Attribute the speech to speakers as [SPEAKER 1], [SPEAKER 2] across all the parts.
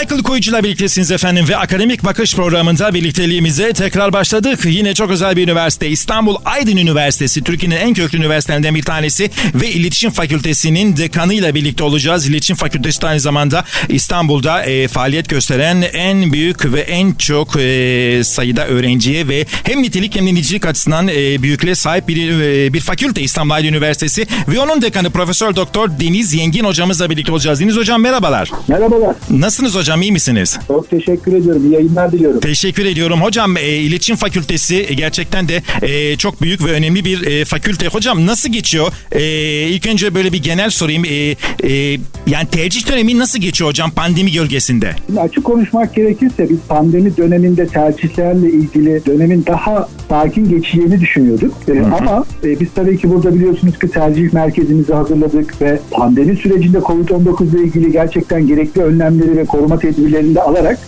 [SPEAKER 1] Michael Koyucu'la birliktesiniz efendim ve Akademik Bakış programında birlikteliğimize tekrar başladık. Yine çok özel bir üniversite İstanbul Aydın Üniversitesi Türkiye'nin en köklü üniversitelerinden bir tanesi ve İletişim Fakültesi'nin dekanıyla birlikte olacağız. İletişim Fakültesi de aynı zamanda İstanbul'da e, faaliyet gösteren en büyük ve en çok e, sayıda öğrenciye ve hem nitelik hem de nitelik açısından e, büyüklüğe sahip bir, e, bir fakülte İstanbul Aydın Üniversitesi ve onun dekanı Profesör Doktor Deniz Yengin hocamızla birlikte olacağız. Deniz hocam merhabalar.
[SPEAKER 2] Merhabalar.
[SPEAKER 1] Nasılsınız hocam iyi misiniz?
[SPEAKER 2] Çok teşekkür ediyorum. İyi yayınlar diliyorum.
[SPEAKER 1] Teşekkür ediyorum. Hocam e, İletişim Fakültesi e, gerçekten de e, çok büyük ve önemli bir e, fakülte. Hocam nasıl geçiyor? E, ilk önce böyle bir genel sorayım. E, e, yani tercih dönemi nasıl geçiyor hocam pandemi gölgesinde?
[SPEAKER 2] Şimdi açık konuşmak gerekirse biz pandemi döneminde tercihlerle ilgili dönemin daha sakin geçeceğini düşünüyorduk. Ee, ama e, biz tabii ki burada biliyorsunuz ki tercih merkezimizi hazırladık ve pandemi sürecinde COVID-19 ile ilgili gerçekten gerekli önlemleri ve koruma tedbirlerini de alarak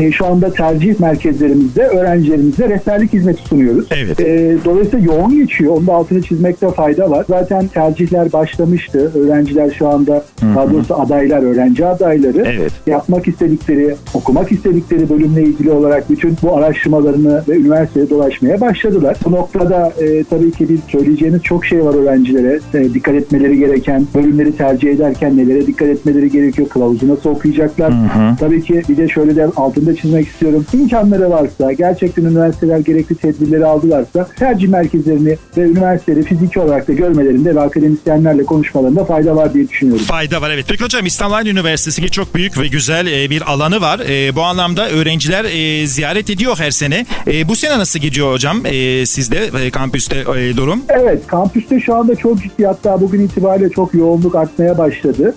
[SPEAKER 2] e, şu anda tercih merkezlerimizde öğrencilerimize rehberlik hizmeti sunuyoruz.
[SPEAKER 1] Evet.
[SPEAKER 2] E, dolayısıyla yoğun geçiyor. Onun da altını çizmekte fayda var. Zaten tercihler başlamıştı. Öğrenciler şu anda daha doğrusu adaylar, öğrenci adayları
[SPEAKER 1] Evet.
[SPEAKER 2] yapmak istedikleri, okumak istedikleri bölümle ilgili olarak bütün bu araştırmalarını ve üniversiteye dolaşmaya başladılar. Bu noktada e, tabii ki bir söyleyeceğimiz çok şey var öğrencilere. E, dikkat etmeleri gereken, bölümleri tercih ederken nelere dikkat etmeleri gerekiyor, kılavuzu nasıl okuyacaklar. Tabii ki bir de şöyle de altında çizmek istiyorum. İmkanları varsa, gerçekten üniversiteler gerekli tedbirleri aldılarsa tercih merkezlerini ve üniversiteleri fiziki olarak da görmelerinde ve akademisyenlerle konuşmalarında fayda var diye düşünüyorum.
[SPEAKER 1] Fayda var evet. Peki hocam İstanbul Üniversitesi ki çok büyük ve güzel e, bir alanı var. E, bu anlamda öğrenciler e, ziyaret ediyor her sene. Bu sene nasıl gidiyor hocam sizde kampüste durum?
[SPEAKER 2] Evet, kampüste şu anda çok ciddi hatta bugün itibariyle çok yoğunluk artmaya başladı.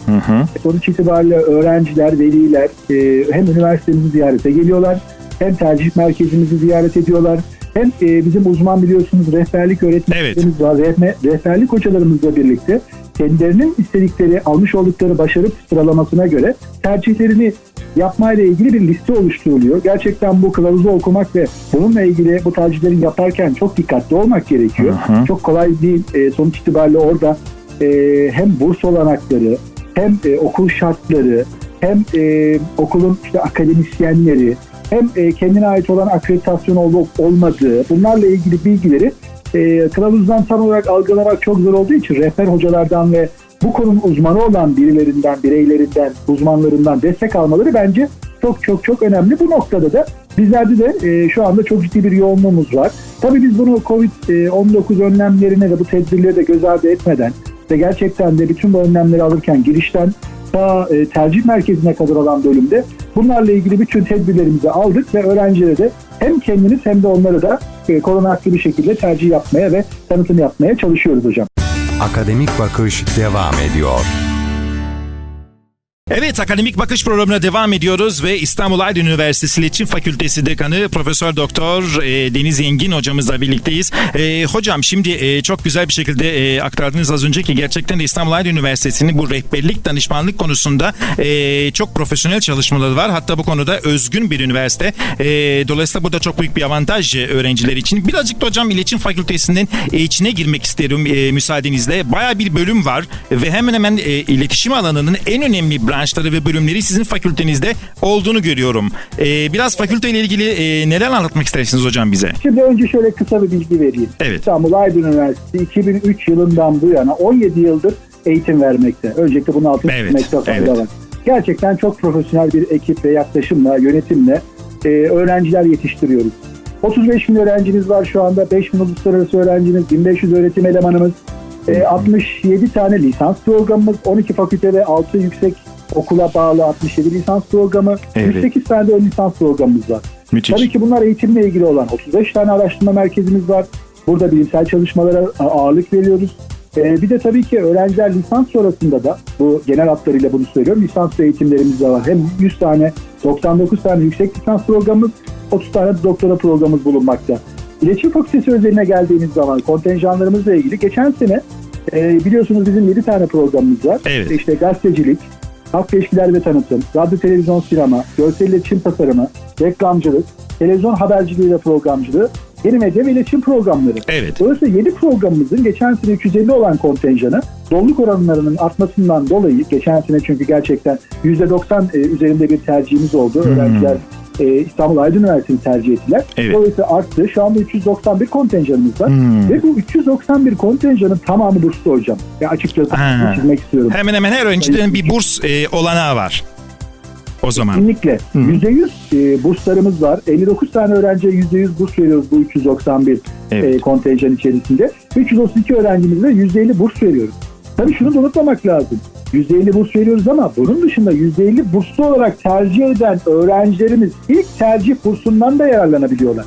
[SPEAKER 2] Sonuç itibariyle öğrenciler, veliler e, hem üniversitemizi ziyarete geliyorlar, hem tercih merkezimizi ziyaret ediyorlar, hem e, bizim uzman biliyorsunuz rehberlik öğretmenlerimiz var, rehme- rehberlik hocalarımızla birlikte kendilerinin istedikleri, almış oldukları başarı sıralamasına göre tercihlerini yapmayla ilgili bir liste oluşturuluyor. Gerçekten bu kılavuzu okumak ve bununla ilgili bu tercihlerin yaparken çok dikkatli olmak gerekiyor. Çok kolay değil. E, sonuç itibariyle orada e, hem burs olanakları, hem e, okul şartları, hem e, okulun işte akademisyenleri, hem e, kendine ait olan akreditasyon olup olmadığı, bunlarla ilgili bilgileri e, kılavuzdan tam olarak algılamak çok zor olduğu için rehber hocalardan ve bu konunun uzmanı olan birilerinden, bireylerinden, uzmanlarından destek almaları bence çok çok çok önemli. Bu noktada da bizlerde de e, şu anda çok ciddi bir yoğunluğumuz var. Tabii biz bunu COVID-19 önlemlerine de bu tedbirleri de göz ardı etmeden ve gerçekten de bütün bu önlemleri alırken girişten ta e, tercih merkezine kadar olan bölümde bunlarla ilgili bütün tedbirlerimizi aldık ve öğrencilere de hem kendiniz hem de onları da e, korunaklı bir şekilde tercih yapmaya ve tanıtım yapmaya çalışıyoruz hocam.
[SPEAKER 3] Akademik Bakış devam ediyor.
[SPEAKER 1] Evet Akademik Bakış programına devam ediyoruz ve İstanbul Aydın Üniversitesi İletişim Fakültesi Dekanı Profesör Doktor e, Deniz Engin hocamızla birlikteyiz. E, hocam şimdi e, çok güzel bir şekilde e, aktardınız az önce ki gerçekten de İstanbul Aydın Üniversitesi'nin bu rehberlik danışmanlık konusunda e, çok profesyonel çalışmaları var. Hatta bu konuda özgün bir üniversite. E, dolayısıyla burada çok büyük bir avantaj e, öğrenciler için. Birazcık da hocam İletişim Fakültesi'nin içine girmek isterim e, müsaadenizle. Baya bir bölüm var ve hemen hemen e, iletişim alanının en önemli branşları ve bölümleri sizin fakültenizde olduğunu görüyorum. E, biraz fakülteyle ilgili e, neler anlatmak istersiniz hocam bize?
[SPEAKER 2] Şimdi önce şöyle kısa bir bilgi vereyim.
[SPEAKER 1] Evet.
[SPEAKER 2] İstanbul Aydın Üniversitesi 2003 yılından bu yana 17 yıldır eğitim vermekte. Öncelikle bunun altını
[SPEAKER 1] Evet,
[SPEAKER 2] çizmekte fayda
[SPEAKER 1] evet.
[SPEAKER 2] var. Gerçekten çok profesyonel bir ekip ve yaklaşımla, yönetimle e, öğrenciler yetiştiriyoruz. 35 bin öğrencimiz var şu anda. 5 bin uluslararası öğrencimiz, 1500 öğretim elemanımız, e, 67 tane lisans programımız, 12 fakülte ve 6 yüksek okula bağlı 67 lisans programı,
[SPEAKER 1] Evet.
[SPEAKER 2] 108 tane de ön lisans programımız var.
[SPEAKER 1] Müthiş.
[SPEAKER 2] Tabii ki bunlar eğitimle ilgili olan 35 tane araştırma merkezimiz var. Burada bilimsel çalışmalara a- ağırlık veriyoruz. Ee, bir de tabii ki öğrenciler lisans sonrasında da bu genel hatlarıyla bunu söylüyorum. Lisans eğitimlerimiz de var. Hem 100 tane, 99 tane yüksek lisans programımız, 30 tane doktora programımız bulunmakta. İletişim Fakültesi özeline geldiğimiz zaman kontenjanlarımızla ilgili geçen sene e, biliyorsunuz bizim 7 tane programımız var.
[SPEAKER 1] Evet.
[SPEAKER 2] İşte gazetecilik, halk ilişkiler ve tanıtım, radyo, televizyon, sinema, görsel iletişim tasarımı, reklamcılık, televizyon haberciliği ve programcılığı yeni medya ve iletişim programları.
[SPEAKER 1] Evet.
[SPEAKER 2] Dolayısıyla yeni programımızın geçen sene 250 olan kontenjanı doluluk oranlarının artmasından dolayı geçen sene çünkü gerçekten %90 e, üzerinde bir tercihimiz oldu. Öğrenciler e, İstanbul Aydın Üniversitesi'ni tercih ettiler.
[SPEAKER 1] Evet.
[SPEAKER 2] Dolayısıyla arttı. Şu anda 391 kontenjanımız var.
[SPEAKER 1] Hmm.
[SPEAKER 2] Ve bu 391 kontenjanın tamamı burslu hocam. Ya açıkçası
[SPEAKER 1] Ha.
[SPEAKER 2] çizmek istiyorum.
[SPEAKER 1] Hemen hemen her öğrencinin bir burs e, olanağı var. O zaman.
[SPEAKER 2] Kesinlikle. %100 e, burslarımız var. 59 tane öğrenciye %100 burs veriyoruz bu 391
[SPEAKER 1] Evet.
[SPEAKER 2] e, kontenjan içerisinde. 332 öğrencimize %50 burs veriyoruz. Tabii şunu da unutmamak lazım. %50 burs veriyoruz ama bunun dışında %50 burslu olarak tercih eden öğrencilerimiz ilk tercih bursundan da yararlanabiliyorlar.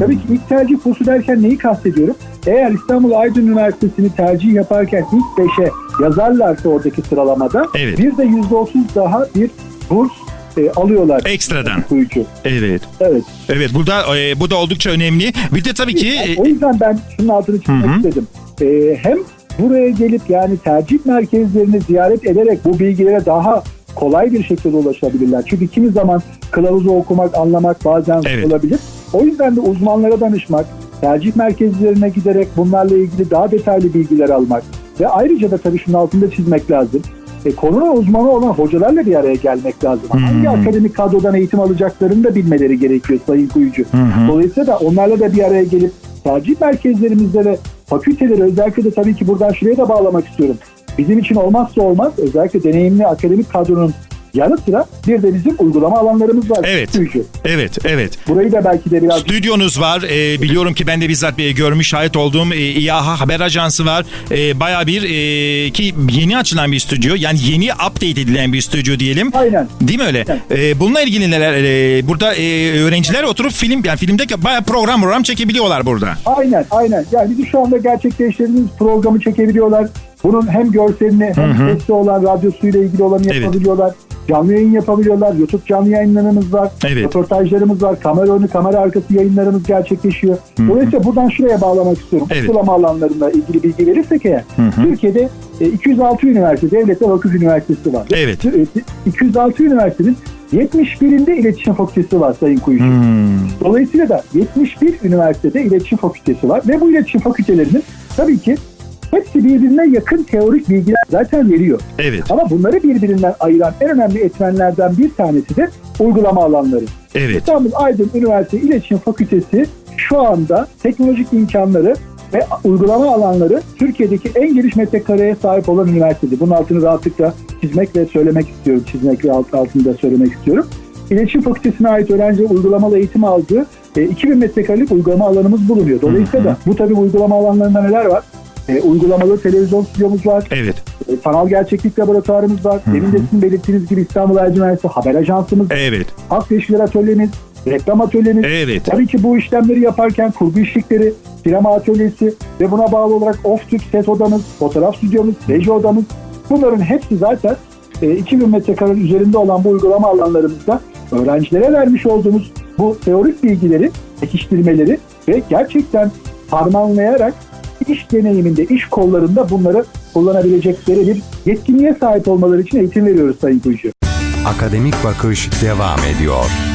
[SPEAKER 2] Tabii ki ilk tercih bursu derken neyi kastediyorum? Eğer İstanbul Aydın Üniversitesi'ni tercih yaparken ilk 5'e yazarlarsa oradaki sıralamada
[SPEAKER 1] Evet.
[SPEAKER 2] bir de %30 daha bir burs e, alıyorlar.
[SPEAKER 1] Ekstradan.
[SPEAKER 2] Okuyucu.
[SPEAKER 1] Evet.
[SPEAKER 2] Evet.
[SPEAKER 1] Evet burada e, bu da oldukça önemli. Bir de tabii ki e,
[SPEAKER 2] O yüzden ben şunun altını çizmek istedim. E, hem buraya gelip yani tercih merkezlerini ziyaret ederek bu bilgilere daha kolay bir şekilde ulaşabilirler. Çünkü kimi zaman kılavuzu okumak, anlamak bazen zor
[SPEAKER 1] Evet.
[SPEAKER 2] olabilir. O yüzden de uzmanlara danışmak, tercih merkezlerine giderek bunlarla ilgili daha detaylı bilgiler almak ve ayrıca da tabii şunun altında çizmek lazım. E, konu uzmanı olan hocalarla bir araya gelmek lazım.
[SPEAKER 1] Hmm.
[SPEAKER 2] Hangi akademik kadrodan eğitim alacaklarını da bilmeleri gerekiyor Sayın Kuyucu.
[SPEAKER 1] hı.
[SPEAKER 2] Dolayısıyla da onlarla da bir araya gelip tercih merkezlerimizde ve fakülteleri özellikle de tabii ki buradan şuraya da bağlamak istiyorum. Bizim için olmazsa olmaz özellikle deneyimli akademik kadronun yanı sıra bir de bizim uygulama alanlarımız var.
[SPEAKER 1] Evet.
[SPEAKER 2] Kuyucu.
[SPEAKER 1] evet evet.
[SPEAKER 2] Burayı da belki de biraz
[SPEAKER 1] Stüdyonuz var. E, biliyorum ki ben de bizzat bir görmüş şahit olduğum e, İAHA Haber Ajansı var. E, Baya bir e, ki yeni açılan bir stüdyo. Yani yeni update edilen bir stüdyo diyelim.
[SPEAKER 2] aynen.
[SPEAKER 1] Değil mi öyle? E, bununla ilgili neler? e, burada e, öğrenciler oturup film yani filmde baya program program çekebiliyorlar burada.
[SPEAKER 2] Aynen aynen. Yani bizim şu anda gerçekleştirdiğimiz programı çekebiliyorlar. Bunun hem görselini hem sesli olan radyosuyla ilgili olanı
[SPEAKER 1] Evet.
[SPEAKER 2] yapabiliyorlar. Canlı yayın yapabiliyorlar. YouTube canlı yayınlarımız var.
[SPEAKER 1] Evet.
[SPEAKER 2] Röportajlarımız var. Kamera önü, kamera arkası yayınlarımız gerçekleşiyor. Dolayısıyla buradan şuraya bağlamak istiyorum.
[SPEAKER 1] Evet.
[SPEAKER 2] Uygulama alanlarında ilgili bilgi verirsek eğer. Türkiye'de e, 206 üniversite, devlet ve vakıf üniversitesi var.
[SPEAKER 1] Evet.
[SPEAKER 2] E, 206 üniversitenin 71'inde iletişim fakültesi var Sayın Kuyucu. Dolayısıyla da 71 üniversitede iletişim fakültesi var ve bu iletişim fakültelerinin tabii ki hepsi birbirine yakın teorik bilgiler zaten veriyor.
[SPEAKER 1] Evet.
[SPEAKER 2] Ama bunları birbirinden ayıran en önemli etmenlerden bir tanesi de uygulama alanları.
[SPEAKER 1] Evet.
[SPEAKER 2] İstanbul Aydın Üniversitesi İletişim Fakültesi şu anda teknolojik imkanları ve uygulama alanları Türkiye'deki en geniş metrekareye sahip olan üniversitedir. Bunun altını rahatlıkla çizmek ve söylemek istiyorum. Çizmek ve alt, altında söylemek istiyorum. İletişim Fakültesi'ne ait öğrenci uygulamalı eğitim aldığı e, 2000 metrekarelik uygulama alanımız bulunuyor. Dolayısıyla da bu tabii uygulama alanlarında neler var? E, uygulamalı televizyon stüdyomuz var.
[SPEAKER 1] Evet.
[SPEAKER 2] E, sanal gerçeklik laboratuvarımız var. Demin de sizin belirttiğiniz gibi İstanbul Aydın Üniversitesi haber ajansımız,
[SPEAKER 1] Evet.
[SPEAKER 2] halk ilişkiler atölyemiz, reklam atölyemiz.
[SPEAKER 1] Evet.
[SPEAKER 2] Tabii ki bu işlemleri yaparken kurgu işlikleri, sinema atölyesi ve buna bağlı olarak off-tüp set odamız, fotoğraf stüdyomuz, reji odamız bunların hepsi zaten e, 2000 metrekarenin üzerinde olan bu uygulama alanlarımızda öğrencilere vermiş olduğumuz bu teorik bilgileri, pekiştirmeleri ve gerçekten harmanlayarak iş deneyiminde, iş kollarında bunları kullanabilecekleri bir yetkinliğe sahip olmaları için eğitim veriyoruz Sayın Kuyucu.
[SPEAKER 3] Akademik Bakış devam ediyor.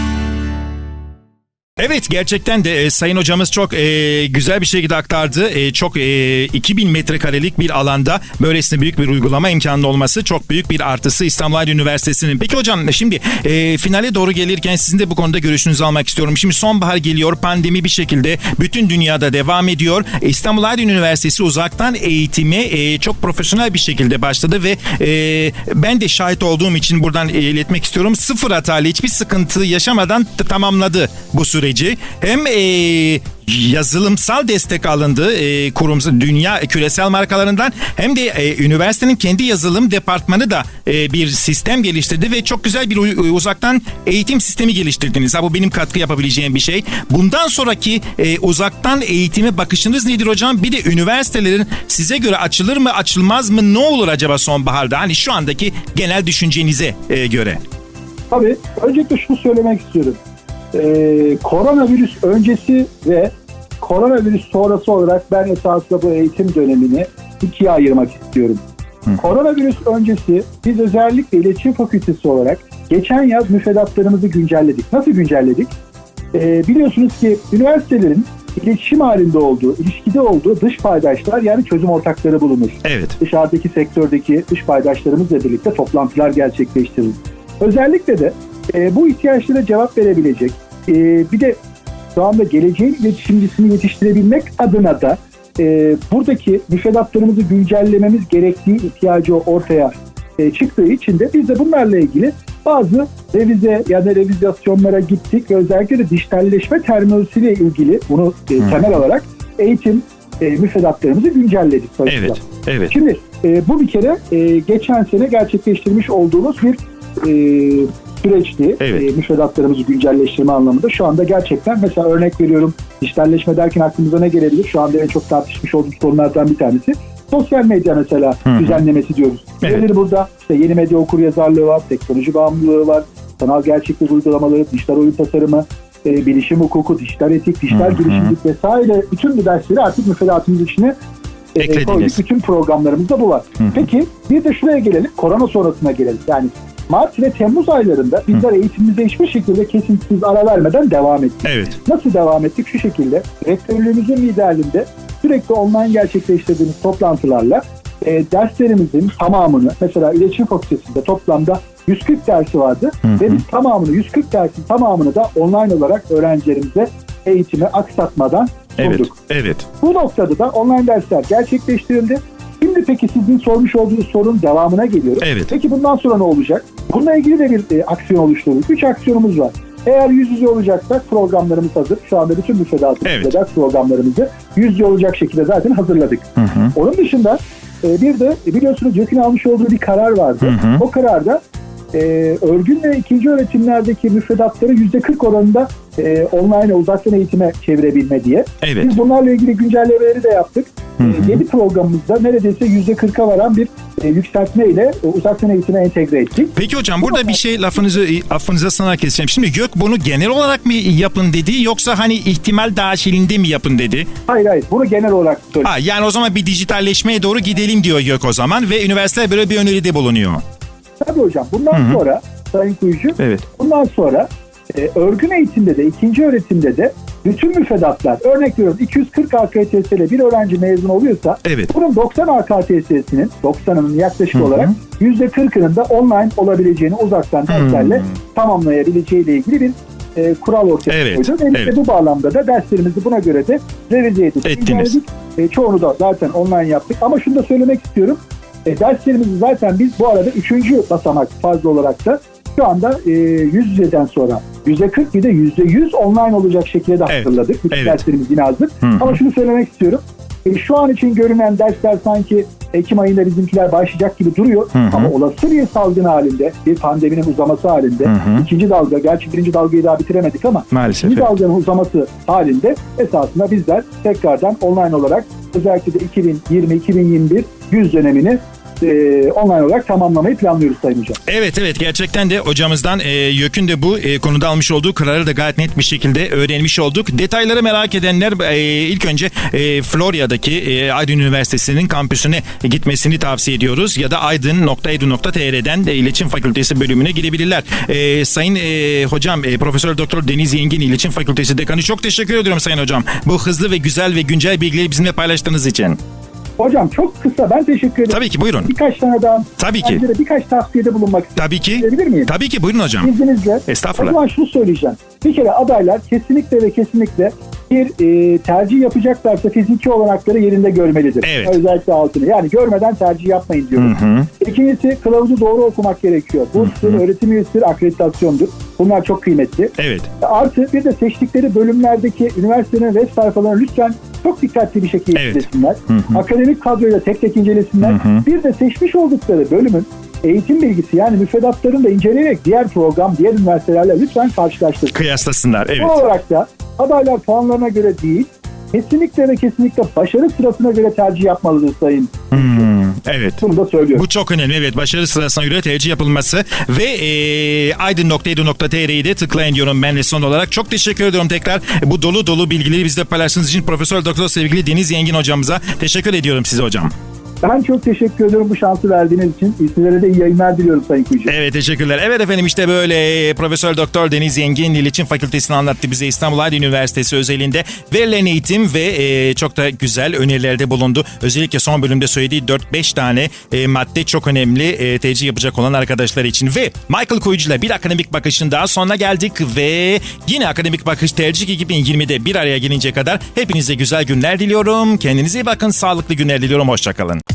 [SPEAKER 1] Evet gerçekten de e, sayın hocamız çok e, güzel bir şekilde aktardı. E, çok e, 2000 metrekarelik bir alanda böylesine büyük bir uygulama imkanı olması çok büyük bir artısı İstanbul Aydın Üniversitesi'nin. Peki hocam şimdi e, finale doğru gelirken sizin de bu konuda görüşünüzü almak istiyorum. Şimdi sonbahar geliyor pandemi bir şekilde bütün dünyada devam ediyor. E, İstanbul Aydın Üniversitesi uzaktan eğitime e, çok profesyonel bir şekilde başladı ve e, ben de şahit olduğum için buradan iletmek istiyorum. Sıfır hatayla hiçbir sıkıntı yaşamadan tamamladı bu süreci. Hem e, yazılımsal destek alındı e, kurumsal dünya küresel markalarından hem de e, üniversitenin kendi yazılım departmanı da e, bir sistem geliştirdi ve çok güzel bir uzaktan eğitim sistemi geliştirdiniz. Ha bu benim katkı yapabileceğim bir şey. Bundan sonraki e, uzaktan eğitime bakışınız nedir hocam? Bir de üniversitelerin size göre açılır mı açılmaz mı ne olur acaba sonbaharda? Hani şu andaki genel düşüncenize e, göre.
[SPEAKER 2] Tabii öncelikle şunu söylemek istiyorum. Ee, koronavirüs öncesi ve koronavirüs sonrası olarak ben esasında bu eğitim dönemini ikiye ayırmak istiyorum. Koronavirüs öncesi biz özellikle iletişim fakültesi olarak geçen yaz müfredatlarımızı güncelledik. Nasıl güncelledik? Ee, biliyorsunuz ki üniversitelerin iletişim halinde olduğu, ilişkide olduğu dış paydaşlar yani çözüm ortakları bulunur.
[SPEAKER 1] Evet.
[SPEAKER 2] Dışarıdaki sektördeki dış paydaşlarımızla birlikte toplantılar gerçekleştirilir. Özellikle de e, bu ihtiyaçlara cevap verebilecek, e, bir de şu anda geleceğin iletişimcisini yetiştirebilmek adına da e, buradaki müfredatlarımızı güncellememiz gerektiği ihtiyacı ortaya e, çıktığı için de biz de bunlarla ilgili bazı revize ya da revizasyonlara gittik ve özellikle de dijitalleşme terminolojisiyle ilgili bunu e, temel alarak eğitim e, müfredatlarımızı güncelledik. sonuçta.
[SPEAKER 1] Evet. Evet.
[SPEAKER 2] Şimdi e, bu bir kere e, geçen sene gerçekleştirmiş olduğumuz bir e, süreçti.
[SPEAKER 1] Evet.
[SPEAKER 2] E, müfredatlarımızı güncelleştirme anlamında. Şu anda gerçekten mesela örnek veriyorum dijitalleşme derken aklımıza ne gelebilir? Şu anda en çok tartışmış olduğumuz konulardan bir tanesi. Sosyal medya mesela
[SPEAKER 1] Hı hı.
[SPEAKER 2] düzenlemesi diyoruz.
[SPEAKER 1] Evet.
[SPEAKER 2] Nedir burada? İşte yeni medya okur yazarlığı var, teknoloji bağımlılığı var, sanal gerçeklik uygulamaları, dijital oyun tasarımı, e, bilişim hukuku, dijital etik, dijital
[SPEAKER 1] Hı hı.
[SPEAKER 2] girişimcilik vesaire bütün bu dersleri artık müfredatımız içine e,
[SPEAKER 1] Eklediniz.
[SPEAKER 2] koyduk. Bütün programlarımızda bu var.
[SPEAKER 1] Hı hı.
[SPEAKER 2] Peki bir de şuraya gelelim. Korona sonrasına gelelim. Yani Mart ve Temmuz aylarında bizler eğitimimize hiçbir şekilde kesintisiz ara vermeden devam ettik.
[SPEAKER 1] Evet.
[SPEAKER 2] Nasıl devam ettik? Şu şekilde rektörlüğümüzün liderliğinde sürekli online gerçekleştirdiğimiz toplantılarla e, derslerimizin tamamını mesela iletişim fakültesinde toplamda 140 dersi vardı
[SPEAKER 1] Hı hı.
[SPEAKER 2] ve biz tamamını 140 dersin tamamını da online olarak öğrencilerimize eğitimi aksatmadan
[SPEAKER 1] Evet.
[SPEAKER 2] sunduk.
[SPEAKER 1] Evet.
[SPEAKER 2] Bu noktada da online dersler gerçekleştirildi. Şimdi peki sizin sormuş olduğunuz sorunun devamına geliyorum.
[SPEAKER 1] Evet.
[SPEAKER 2] Peki bundan sonra ne olacak? Bununla ilgili de bir e, aksiyon oluşturduk. Üç aksiyonumuz var. Eğer yüz yüze olacaksak programlarımız hazır. Şu anda bütün müfredatımızda
[SPEAKER 1] Evet.
[SPEAKER 2] programlarımızı yüz yüze olacak şekilde zaten hazırladık.
[SPEAKER 1] Hı hı.
[SPEAKER 2] Onun dışında e, bir de e, biliyorsunuz YÖK'ün almış olduğu bir karar vardı.
[SPEAKER 1] Hı hı.
[SPEAKER 2] O kararda e, örgün ve ikinci öğretimlerdeki müfredatları %40 oranında e, online uzaktan eğitime çevirebilme diye.
[SPEAKER 1] Evet.
[SPEAKER 2] Biz bunlarla ilgili güncellemeleri de yaptık.
[SPEAKER 1] Hı hı.
[SPEAKER 2] 7 programımızda neredeyse %40'a varan bir e, yükseltme ile uzaktan eğitime entegre ettik.
[SPEAKER 1] Peki hocam burada bir şey lafınızı affınıza sana keseceğim. Şimdi Gök bunu genel olarak mı yapın dedi yoksa hani ihtimal dahilinde mi yapın dedi?
[SPEAKER 2] Hayır hayır bunu genel olarak söylüyorum.
[SPEAKER 1] Ha yani o zaman bir dijitalleşmeye doğru gidelim diyor Gök o zaman ve üniversiteler böyle bir öneride bulunuyor.
[SPEAKER 2] Tabii hocam bundan
[SPEAKER 1] Hı hı.
[SPEAKER 2] sonra Sayın Kuyucu
[SPEAKER 1] Evet.
[SPEAKER 2] bundan sonra e, örgün eğitimde de ikinci öğretimde de bütün müfredatlar örnek veriyorum 240 AKTS ile bir öğrenci mezun oluyorsa
[SPEAKER 1] Evet.
[SPEAKER 2] bunun 90 AKTS'sinin 90'ının yaklaşık
[SPEAKER 1] Hı hı.
[SPEAKER 2] olarak %40'ının da online olabileceğini uzaktan derslerle tamamlayabileceği ile ilgili bir e, kural ortaya
[SPEAKER 1] Evet,
[SPEAKER 2] koyduk.
[SPEAKER 1] Evet.
[SPEAKER 2] bu bağlamda da derslerimizi buna göre de revize edip
[SPEAKER 1] Ettiniz.
[SPEAKER 2] E, çoğunu da zaten online yaptık. Ama şunu da söylemek istiyorum. E, derslerimizi zaten biz bu arada üçüncü basamak fazla olarak da şu anda e, yüz yüzeden sonra 40 bir de yüzde 100 online olacak şekilde de
[SPEAKER 1] Evet,
[SPEAKER 2] hazırladık. Bütün
[SPEAKER 1] evet.
[SPEAKER 2] derslerimiz yine hazır. Ama şunu söylemek istiyorum. E, şu an için görünen dersler sanki Ekim ayında bizimkiler başlayacak gibi duruyor.
[SPEAKER 1] Hı hı.
[SPEAKER 2] Ama olası bir salgın halinde, bir pandeminin uzaması halinde,
[SPEAKER 1] Hı hı.
[SPEAKER 2] ikinci dalga, gerçi birinci dalgayı daha bitiremedik ama
[SPEAKER 1] Maalesef.
[SPEAKER 2] ikinci
[SPEAKER 1] evet.
[SPEAKER 2] dalganın uzaması halinde esasında bizler tekrardan online olarak özellikle de 2020-2021 yüz dönemini e, online olarak tamamlamayı planlıyoruz Sayın Hocam.
[SPEAKER 1] Evet evet gerçekten de hocamızdan e, YÖK'ün de bu e, konuda almış olduğu kararı da gayet net bir şekilde öğrenmiş olduk. Detayları merak edenler e, ilk önce e, Florya'daki e, Aydın Üniversitesi'nin kampüsüne gitmesini tavsiye ediyoruz. Ya da aydın.edu.tr'den de İletişim Fakültesi bölümüne gidebilirler. E, sayın e, hocam e, Profesör Doktor Deniz Yengin İletişim Fakültesi Dekanı çok teşekkür ediyorum Sayın Hocam. Bu hızlı ve güzel ve güncel bilgileri bizimle paylaştığınız için.
[SPEAKER 2] Hocam çok kısa ben teşekkür ederim.
[SPEAKER 1] Tabii ki buyurun.
[SPEAKER 2] Birkaç tane daha
[SPEAKER 1] Tabii ki.
[SPEAKER 2] bence de birkaç tavsiyede bulunmak
[SPEAKER 1] Tabii ki.
[SPEAKER 2] isteyebilir miyim?
[SPEAKER 1] Tabii ki buyurun hocam.
[SPEAKER 2] İzninizle.
[SPEAKER 1] Estağfurullah.
[SPEAKER 2] O zaman şunu söyleyeceğim. Bir kere adaylar kesinlikle ve kesinlikle bir e, tercih yapacaklarsa fiziki olanakları yerinde görmelidir.
[SPEAKER 1] Evet.
[SPEAKER 2] Özellikle altını. Yani görmeden tercih yapmayın
[SPEAKER 1] Hı
[SPEAKER 2] diyorum.
[SPEAKER 1] hı.
[SPEAKER 2] İkincisi kılavuzu doğru okumak gerekiyor. Burstur, öğretim üyesidir, akreditasyondur. Bunlar çok kıymetli.
[SPEAKER 1] Evet.
[SPEAKER 2] Artı bir de seçtikleri bölümlerdeki üniversitenin web sayfalarını lütfen çok dikkatli bir şekilde
[SPEAKER 1] Evet.
[SPEAKER 2] incelesinler.
[SPEAKER 1] Hı hı.
[SPEAKER 2] Akademik kadroyla tek tek incelesinler.
[SPEAKER 1] Hı hı.
[SPEAKER 2] Bir de seçmiş oldukları bölümün eğitim bilgisi yani müfredatlarını da inceleyerek diğer program, diğer üniversitelerle lütfen karşılaştırsın.
[SPEAKER 1] Kıyaslasınlar. Evet.
[SPEAKER 2] Son olarak da adaylar puanlarına göre değil, kesinlikle ve kesinlikle başarı sırasına göre tercih yapmalıdır sayın.
[SPEAKER 1] Hmm, evet.
[SPEAKER 2] Bunu da söylüyorum.
[SPEAKER 1] Bu çok önemli. Evet başarı sırasına göre tercih yapılması ve e, aydın.edu.tr'yi de tıklayın diyorum ben ve son olarak. Çok teşekkür ediyorum tekrar bu dolu dolu bilgileri bizle paylaştığınız için Profesör Doktor sevgili Deniz Yengin hocamıza teşekkür ediyorum size hocam.
[SPEAKER 2] Ben çok teşekkür ediyorum bu şansı verdiğiniz için. Sizlere de iyi yayınlar diliyorum Sayın Kuyucu.
[SPEAKER 1] Evet teşekkürler. Evet efendim işte böyle e, Profesör Doktor Deniz Yengin İletişim Fakültesini anlattı bize İstanbul Aydın Üniversitesi özelinde verilen eğitim ve e, çok da güzel önerilerde bulundu. Özellikle son bölümde söylediği 4-5 tane e, madde çok önemli e, tercih yapacak olan arkadaşlar için. Ve Michael Kuyucu'la bir akademik bakışın daha sonuna geldik ve yine akademik bakış tercih 2020'de bir araya gelince kadar hepinize güzel günler diliyorum. Kendinize iyi bakın, sağlıklı günler diliyorum. Hoşçakalın.